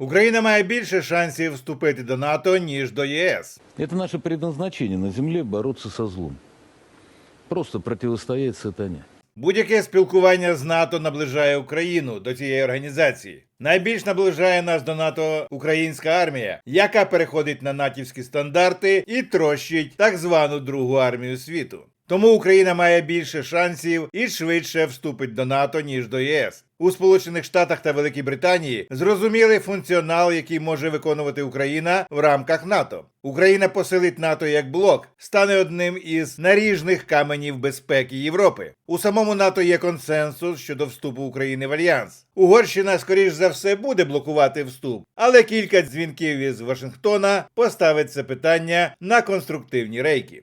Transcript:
Україна має більше шансів вступити до НАТО ніж до ЄС. Это наше предназначение на земле бороться со злом. Просто противостоять сатане. Будь-яке спілкування з НАТО наближає Україну до цієї організації. Найбільш наближає нас до НАТО українська армія, яка переходить на натівські стандарти і трощить так звану Другу армію світу. Тому Україна має більше шансів і швидше вступить до НАТО ніж до ЄС. У Сполучених Штатах та Великій Британії зрозуміли функціонал, який може виконувати Україна в рамках НАТО. Україна посилить НАТО як блок, стане одним із наріжних каменів безпеки Європи. У самому НАТО є консенсус щодо вступу України в альянс. Угорщина, скоріш за все, буде блокувати вступ, але кілька дзвінків із Вашингтона поставить це питання на конструктивні рейки.